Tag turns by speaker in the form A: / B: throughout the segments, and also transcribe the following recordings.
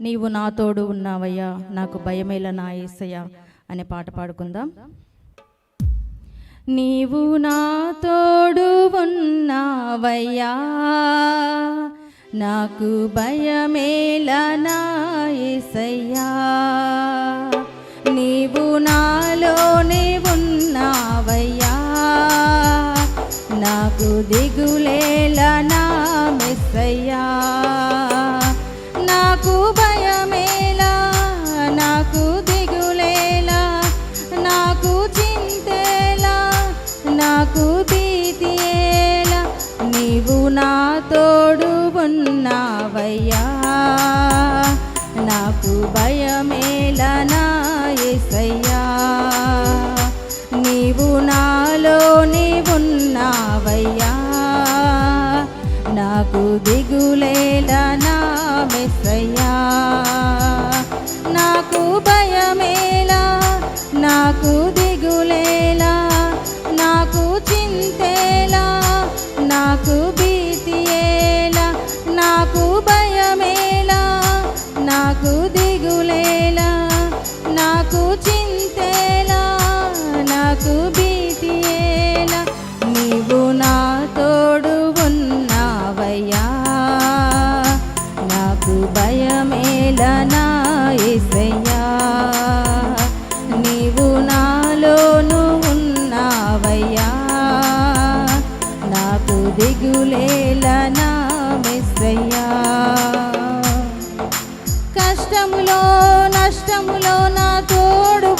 A: నీవు నా తోడు ఉన్నావయ్యా నాకు భయమేల నా ఏసయ్యా అనే పాట పాడుకుందాం. నీవు నా తోడు ఉన్నావయ్యా నాకు భయమేల నా ఏసయ్యా. నీవు నాలోనే ఉన్నావయ్యా నాకు దిగులేల నా మెస్సయ్యా. ఉన్నావయ్యా నాకు భయమేలా నా యేసయ్యా నీవు నాలో నీవున్నావయ్యా నాకు దిగులేలా నా మెస్సయ్యా నాకు భయమేలా నాకు దిగు నాకు దిగులేలా నాకు చింతేలా నాకు భీతియేలా నీవు నా తోడు ఉన్నావయ్యా. నాకు భయమేలా నా యేసయ్యా నీవు నాలోను ఉన్నావయ్యా. నాకు దిగులేలా నా మెస్సయ్యా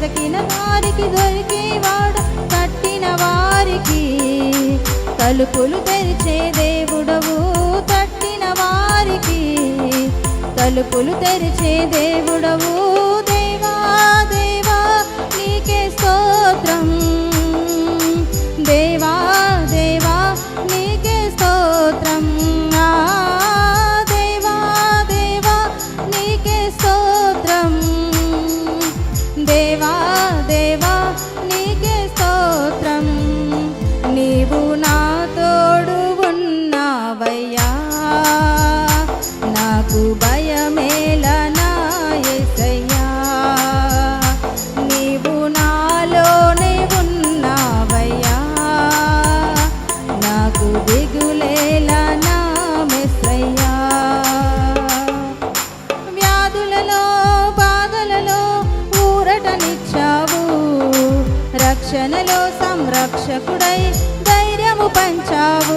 A: వెతకిన వారికి దొరికేవాడు తట్టిన వారికి తలుపులు తెరిచే దేవుడవు. తట్టిన వారికి తలుపులు తెరిచే దేవుడవు. రక్షణలో సంరక్షకుడై ధైర్యము పంచావు.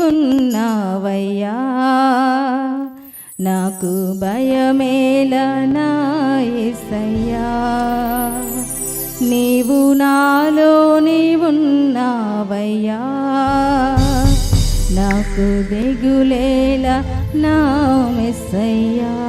A: ఉన్నావయ్యా నాకు భయమేల నాయసయ్యా. నీవు నాలో నీవున్నావయ్యా. నాకు దిగులేల నా మెస్సయ్యా